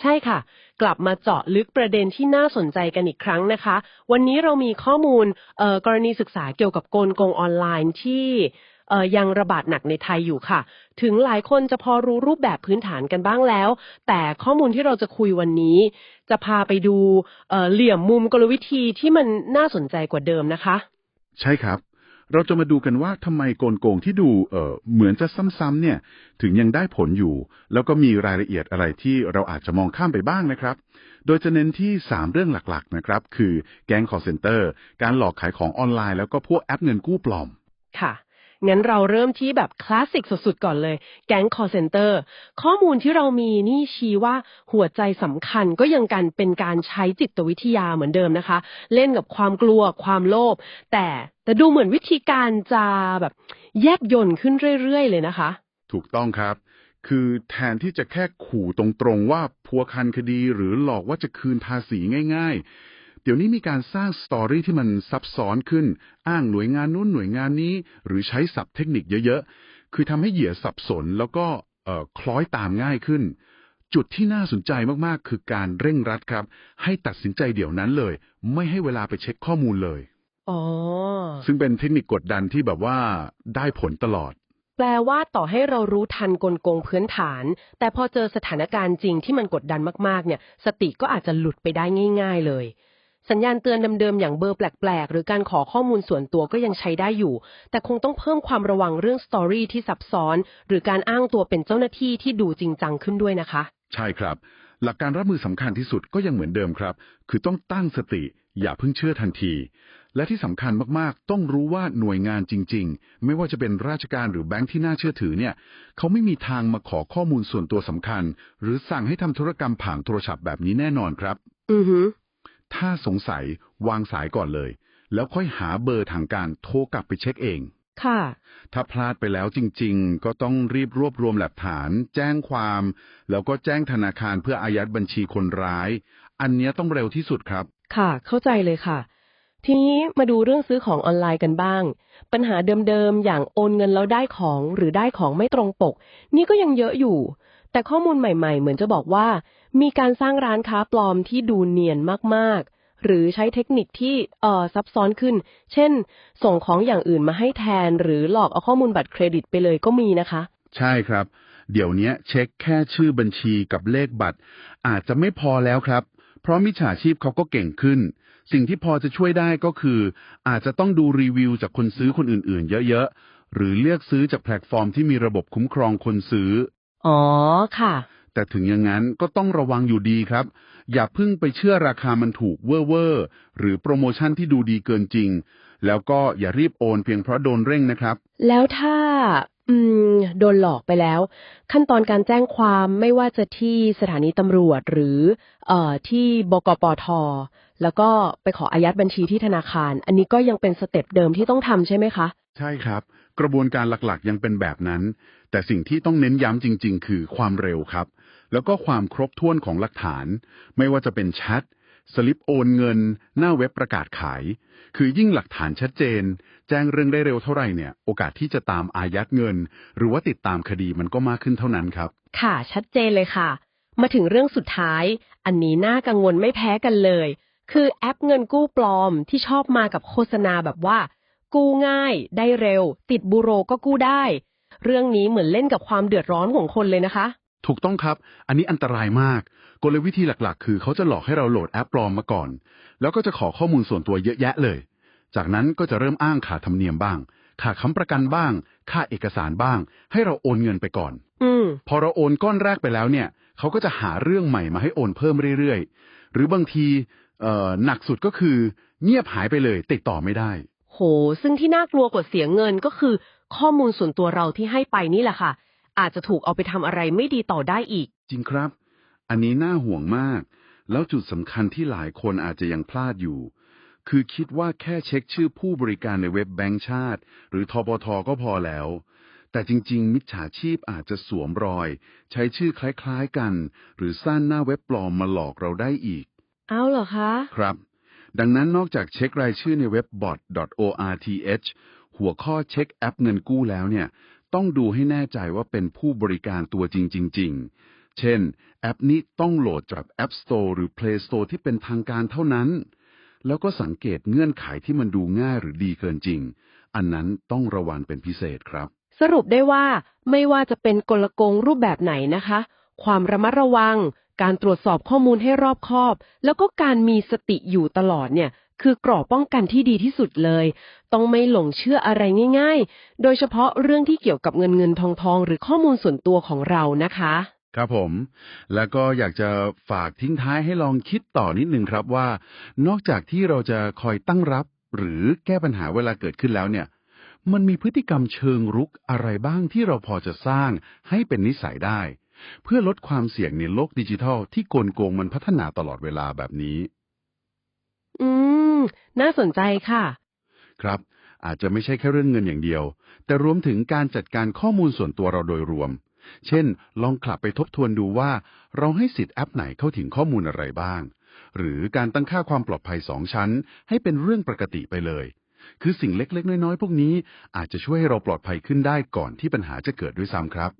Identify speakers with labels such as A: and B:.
A: ใช่ค่ะ กลับมาเจาะลึกประเด็นที่น่าสนใจกันอีกครั้งนะคะ วันนี้เรามีข้อมูลกรณีศึกษาเกี่ยวกับกลโกงออนไลน์ที่ยังระบาดหนักในไทยอยู่ค่ะ ถึงหลายคนจะพอรู้รูปแบบพื้นฐานกันบ้างแล้ว แต่ข้อมูลที่เราจะคุยวันนี้ จะพาไปดูเเหลี่ยมมุมกลวิธีที่มันน่าสนใจกว่าเดิมนะคะ
B: ใช่ครับ เราจะมาดูกันว่าทำไมโกลโกงที่ดูเออเหมือนจะซ้ำๆเนี่ย ถึงยังได้ผลอยู่ แล้วก็มีรายละเอียดอะไรที่เราอาจจะมองข้ามไปบ้างนะครับ โดยจะเน้นที่ 3 เรื่องหลักๆนะครับ คือแก๊ง call center การหลอกขายของออนไลน์ แล้วก็พวกแอปเงินกู้ปลอม
A: ค่ะ งั้นเราเริ่มที่แบบคลาสสิกสุดๆก่อนเลย แก๊ง call center ข้อมูลที่เรามีนี่ชี้ว่าหัวใจสำคัญก็ยังกันเป็นการใช้จิตวิทยาเหมือนเดิมนะคะ เล่นกับความกลัวความโลภแต่แต่ดูเหมือนวิธีการจะแบบแยบยนต์ขึ้นเรื่อยๆเลยนะคะ
B: ถูกต้องครับคือแทนที่จะแค่ขู่ตรงๆว่าพัวคันคดีหรือหลอกว่าจะคืนภาษีง่ายๆ ดี๋ยวนี้มีการสร้างสตอรี่ที่มันซับซ้อนขึ้น อ้างหน่วยงานนู้นหน่วยงานนี้ หรือใช้ศัพท์เทคนิคเยอะๆ คือทำให้เหยื่อสับสนแล้วก็เอ่อคล้อยตามง่ายขึ้น จุดที่น่าสนใจมากๆ คือการเร่งรัดครับ ให้ตัดสินใจเดี๋ยวนั้นเลย ไม่ให้เวลาไปเช็คข้อมูลเลย
A: อ๋อ
B: ซึ่งเป็นเทคนิคกดดันที่แบบว่าได้ผลตลอด
A: แปลว่าต่อให้เรารู้ทันกลโกงพื้นฐาน แต่พอเจอสถานการณ์จริงที่มันกดดันมากๆ เนี่ย สติก็อาจจะหลุดไปได้ง่าย ๆ เลย สัญญาณเตือนเดิมๆอย่างเบอร์แปลกๆ หรือการขอข้อมูลส่วนตัวก็ยังใช้ได้อยู่ แต่คงต้องเพิ่มความระวังเรื่องสตอรี่ที่ซับซ้อน หรือการอ้างตัวเป็นเจ้าหน้าที่ที่ดูจริงจังขึ้นด้วยนะคะ
B: ใช่ครับ หลักการรับมือสำคัญที่สุดก็ยังเหมือนเดิมครับ คือต้องตั้งสติ อย่าเพิ่งเชื่อทันที และที่สำคัญมากๆ ต้องรู้ว่าหน่วยงานจริง ๆ ไม่ว่าจะเป็นราชการหรือแบงค์ที่น่าเชื่อถือเนี่ย เขาไม่มีทางมาขอข้อมูลส่วนตัวสำคัญ หรือสั่งให้ทำธุรกรรมผ่านโทรศัพท์แบบนี้แน่นอนครับ
A: อือฮึ
B: ถ้าสงสัยวางสายก่อนเลย แล้วค่อยหาเบอร์ทางการโทรกลับไปเช็คเอง
A: ค่ะ
B: ถ้าพลาดไปแล้วจริง ๆ ก็ต้องรีบรวบรวมหลักฐาน แจ้งความ แล้วก็แจ้งธนาคารเพื่ออายัดบัญชีคนร้าย อันเนี้ยต้องเร็วที่สุดครับ
A: ค่ะ เข้าใจเลยค่ะ ทีนี้มาดูเรื่องซื้อของออนไลน์กันบ้าง ปัญหาเดิมๆ อย่างโอนเงินแล้วได้ของหรือได้ของไม่ตรงปก นี่ก็ยังเยอะอยู่ แต่ข้อมูลใหม่ๆ เหมือนจะบอกว่า มีการสร้างร้านค้าปลอมที่ดูเนียนมากๆ หรือใช้เทคนิคที่เอ่อซับซ้อนขึ้น เช่น ส่งของอย่างอื่นมาให้แทน หรือหลอกเอาข้อมูลบัตรเครดิตไปเลยก็มีนะคะ
B: ใช่ครับ เดี๋ยวนี้เช็คแค่ชื่อบัญชีกับเลขบัตร อาจจะไม่พอแล้วครับ เพราะมิจฉาชีพเขาก็เก่งขึ้น สิ่งที่พอจะช่วยได้ก็คือ อาจจะต้องดูรีวิวจากคนซื้อคนอื่นๆ เยอะๆหรือเลือกซื้อจากแพลตฟอร์มที่มีระบบคุ้มครองคนซื้อ
A: อ๋อค่ะ
B: แต่ถึงอย่างนั้นก็ต้องระวังอยู่ดีครับ อย่าเพิ่งไปเชื่อราคามันถูกเว่อร์ๆหรือโปรโมชั่นที่ดูดีเกินจริง แล้วก็อย่ารีบโอนเพียงเพราะโดนเร่งนะครับ
A: แล้วถ้า อืม โดนหลอกไปแล้ว ขั้นตอนการแจ้งความไม่ว่าจะที่สถานีตำรวจหรือ เอ่อ ที่บกปทแล้วก็ไปขออายัดบัญชีที่ธนาคาร อันนี้ก็ยังเป็นสเต็ปเดิมที่ต้องทำใช่ไหมคะ
B: ใช่ครับ กระบวนการหลักๆ ยังเป็นแบบนั้น แต่สิ่งที่ต้องเน้นย้ำจริง ๆ คือความเร็วครับ แล้วก็ความครบถ้วนของหลักฐาน ไม่ว่าจะเป็นแชทสลิปโอนเงิน หน้าเว็บประกาศขาย คือยิ่งหลักฐานชัดเจน แจ้งเรื่องได้เร็วเท่าไหร่เนี่ย โอกาสที่จะตามอายัดเงิน หรือว่าติดตามคดีมันก็มากขึ้นเท่านั้นครับ
A: ค่ะ ชัดเจนเลยค่ะ มาถึงเรื่องสุดท้าย อันนี้น่ากังวลไม่แพ้กันเลย คือแอปเงินกู้ปลอมที่ชอบมากับโฆษณาแบบว่า กู้ง่าย ได้เร็ว ติดบูโรก็กู้ได้ เรื่องนี้เหมือนเล่นกับความเดือดร้อนของคนเลยนะคะ
B: ถูกต้องครับ อันนี้อันตรายมาก กลวิธีหลักๆ คือเขาจะหลอกให้เราโหลดแอปปลอมมาก่อน แล้วก็จะขอข้อมูลส่วนตัวเยอะแยะเลย จากนั้นก็จะเริ่มอ้างค่าธรรมเนียมบ้าง ค่าค้ำประกันบ้าง ค่าเอกสารบ้าง ให้เราโอนเงินไปก่อน
A: อืม
B: พอเราโอนก้อนแรกไปแล้วเนี่ย เขาก็จะหาเรื่องใหม่มาให้โอนเพิ่มเรื่อยๆ หรือบางทีเอ่อหนักสุดก็คือ เงียบหายไปเลย ติดต่อไม่ได้
A: โห ซึ่งที่น่ากลัวกว่าเสียเงินก็คือ ข้อมูลส่วนตัวเราที่ให้ไปนี่แหละค่ะ อาจจะถูกเอาไปทำอะไรไม่ดีต่อได้อีก
B: จริงครับ อันนี้น่าห่วงมาก แล้วจุดสำคัญที่หลายคนอาจจะยังพลาดอยู่ คือคิดว่าแค่เช็คชื่อผู้บริการในเว็บแบงก์ชาติ หรือทบทก็พอแล้วแต่จริง ๆ มิจฉาชีพอาจจะสวมรอย ใช้ชื่อคล้าย ๆ กัน หรือสร้างหน้าเว็บปลอมมาหลอกเราได้อีก
A: เอาเหรอคะ
B: ครับ ดังนั้นนอกจากเช็ครายชื่อในเว็บ bot.orth หัวข้อเช็คแอปเงินกู้แล้วเนี่ย ต้องดูให้แน่ใจว่าเป็นผู้บริการตัวจริงๆเช่น แอปนี้ต้องโหลดจาก App Store หรือ Play Store ที่เป็นทางการเท่านั้น แล้วก็สังเกตเงื่อนไขที่มันดูง่ายหรือดีเกินจริง อันนั้นต้องระวังเป็นพิเศษครับ
A: สรุปได้ว่าไม่ว่าจะเป็นกลโกงรูปแบบไหนนะคะ ความระมัดระวัง การตรวจสอบข้อมูลให้รอบคอบ แล้วก็การมีสติอยู่ตลอดเนี่ย คือกรอบป้องกันที่ดีที่สุดเลย ต้องไม่หลงเชื่ออะไรง่าย ๆ โดยเฉพาะเรื่องที่เกี่ยวกับเงินเงินทองทองหรือข้อมูลส่วนตัวของเรานะคะ
B: ครับผม แล้วก็อยากจะฝากทิ้งท้ายให้ลองคิดต่อนิดนึงครับว่า นอกจากที่เราจะคอยตั้งรับ หรือแก้ปัญหาเวลาเกิดขึ้นแล้วเนี่ย มันมีพฤติกรรมเชิงรุกอะไรบ้างที่เราพอจะสร้างให้เป็นนิสัยได้ เพื่อลดความเสี่ยงในโลกดิจิทัลที่โกลโกงมันพัฒนาตลอดเวลาแบบนี้
A: อืม น่าสนใจค่ะ
B: ครับ อาจจะไม่ใช่แค่เรื่องเงินอย่างเดียว แต่รวมถึงการจัดการข้อมูลส่วนตัวเราโดยรวม เช่น ลองกลับไปทบทวนดูว่า เราให้สิทธิ์แอปไหนเข้าถึงข้อมูลอะไรบ้าง หรือการตั้งค่าความปลอดภัยสองชั้น ให้เป็นเรื่องปกติไปเลย คือสิ่งเล็กๆ น้อยๆ พวกนี้ อาจจะช่วยให้เราปลอดภัยขึ้นได้ก่อนที่ปัญหาจะเกิดด้วยซ้ำครับ